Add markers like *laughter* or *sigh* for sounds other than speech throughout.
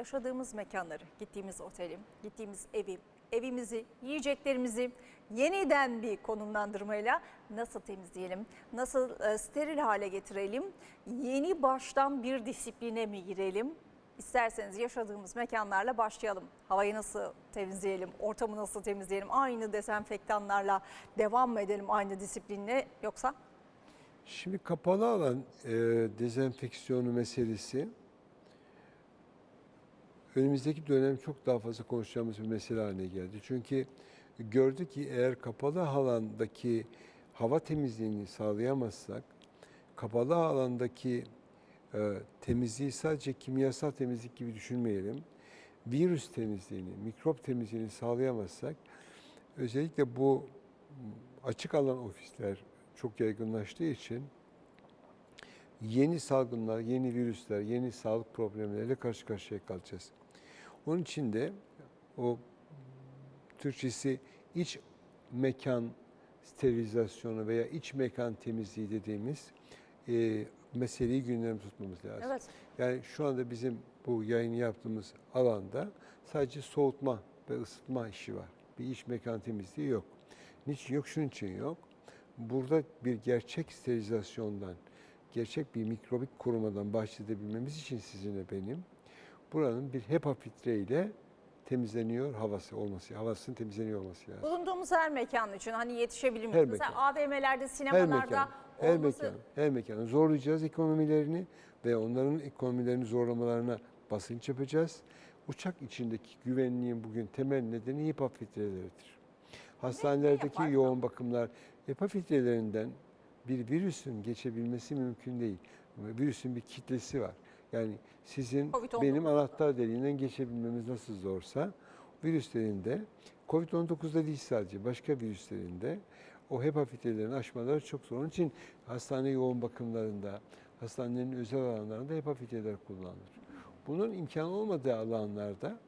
yaşadığımız mekanları, gittiğimiz oteli, gittiğimiz evi, evimizi, yiyeceklerimizi yeniden bir konumlandırmayla nasıl temizleyelim, nasıl e, steril hale getirelim, yeni baştan bir disipline mi girelim? İsterseniz yaşadığımız mekanlarla başlayalım. Havayı nasıl temizleyelim, ortamı nasıl temizleyelim, aynı dezenfektanlarla devam mı edelim aynı disiplinle yoksa? Şimdi kapalı alan e, dezenfeksiyonu meselesi önümüzdeki dönem çok daha fazla konuşacağımız bir mesele haline geldi. Çünkü gördük ki eğer kapalı alandaki hava temizliğini sağlayamazsak, kapalı alandaki e, temizliği sadece kimyasal temizlik gibi düşünmeyelim. Virüs temizliğini, mikrop temizliğini sağlayamazsak, özellikle bu açık alan ofisler çok yaygınlaştığı için yeni salgınlar, yeni virüsler, yeni sağlık problemleriyle karşı karşıya kalacağız. Onun için de o Türkçesi iç mekan sterilizasyonu veya iç mekan temizliği dediğimiz e, meseleyi gündemde tutmamız lazım. Evet. Yani şu anda bizim bu yayını yaptığımız alanda sadece soğutma ve ısıtma işi var. Bir iç mekan temizliği yok. Niçin yok? Şunun için yok. Burada bir gerçek sterilizasyondan, gerçek bir mikrobik korumadan bahsedebilmemiz için sizinle benim buranın bir HEPA filtre ile temizleniyor havası olması, havasının temizleniyor olması lazım. Bulunduğumuz her mekan için hani yetişebilir Her? Mesela mekan. AVM'lerde, Her sinemalarda mekan, her olması mekan, her mekanı zorlayacağız ekonomilerini ve onların ekonomilerini zorlamalarına basınç yapacağız. Uçak içindeki güvenliğin bugün temel nedeni HEPA filtreleridir. Hastanelerdeki yoğun bakımlar HEPA filtrelerinden bir virüsün geçebilmesi mümkün değil. Virüsün bir kitlesi var. Yani sizin Covid-19 benim anahtar deliğinden geçebilmemiz nasıl zorsa virüslerinde Covid-19'da değil sadece başka virüslerinde o HEPA filtrelerini aşmaları çok zor. Onun için hastane yoğun bakımlarında, hastanelerin özel alanlarında HEPA filtreler kullanılır. Bunun imkanı olmadığı alanlarda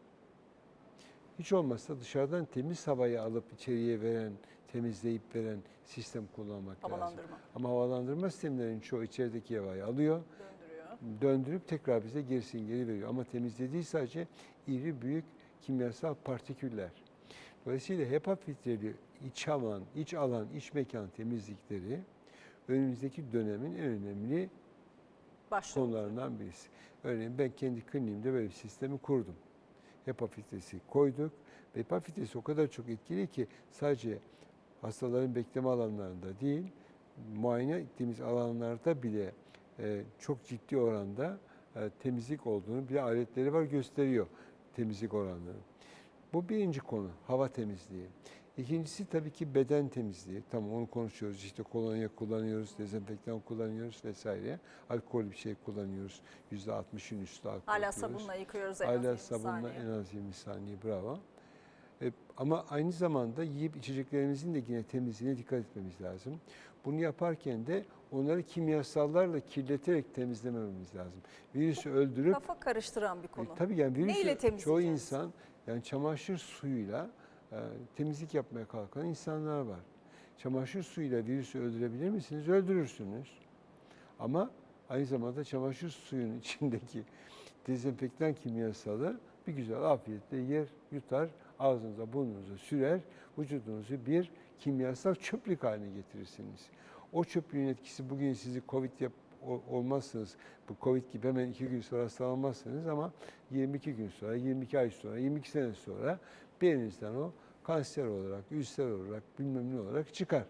hiç olmazsa dışarıdan temiz havayı alıp içeriye veren, temizleyip veren sistem kullanmak lazım. Ama havalandırma sistemlerinin çoğu içerideki havayı alıyor, döndürüyor. Döndürüp tekrar bize gerisini geri veriyor. Ama temizlediği sadece iri büyük kimyasal partiküller. Dolayısıyla HEPA filtreli iç alan, iç alan, iç mekan temizlikleri önümüzdeki dönemin en önemli Başlıyor. konularından birisi. Örneğin ben kendi kliniğimde böyle bir sistemi kurdum. HEPA filtresi koyduk. Ve HEPA filtresi o kadar çok etkili ki sadece hastaların bekleme alanlarında değil, muayene ettiğimiz alanlarda bile çok ciddi oranda e, temizlik olduğunu bir aletleri var gösteriyor temizlik oranları. Bu birinci konu hava temizliği. İkincisi tabii ki beden temizliği. Tamam onu konuşuyoruz. İşte kolonya kullanıyoruz, dezenfektan kullanıyoruz vesaire. Alkol bir şey kullanıyoruz. %60'ın üstü alkol Hala sabunla yıkıyoruz en az Hala 20 sabunla saniye. en az 20 saniye bravo. E, ama aynı zamanda yiyip içeceklerimizin de yine temizliğine dikkat etmemiz lazım. Bunu yaparken de onları kimyasallarla kirleterek temizlemememiz lazım. Virüsü öldürüp Kafa karıştıran bir e, konu. tabii yani Neyle virüsü çoğu temizleyeceğiz? insan yani çamaşır suyuyla e, temizlik yapmaya kalkan insanlar var. Çamaşır suyuyla virüsü öldürebilir misiniz? Öldürürsünüz. Ama aynı zamanda çamaşır suyunun *laughs* içindeki dezenfektan kimyasalı bir güzel afiyetle yer, yutar, ağzınıza, burnunuza sürer, vücudunuzu bir kimyasal çöplük haline getirirsiniz. O çöplüğün etkisi bugün sizi Covid yap, olmazsınız. Bu Covid gibi hemen iki gün sonra hastalanmazsınız ama 22 gün sonra, 22 ay sonra, 22 sene sonra beyninizden o kanser olarak, ülser olarak, bilmem ne olarak çıkar.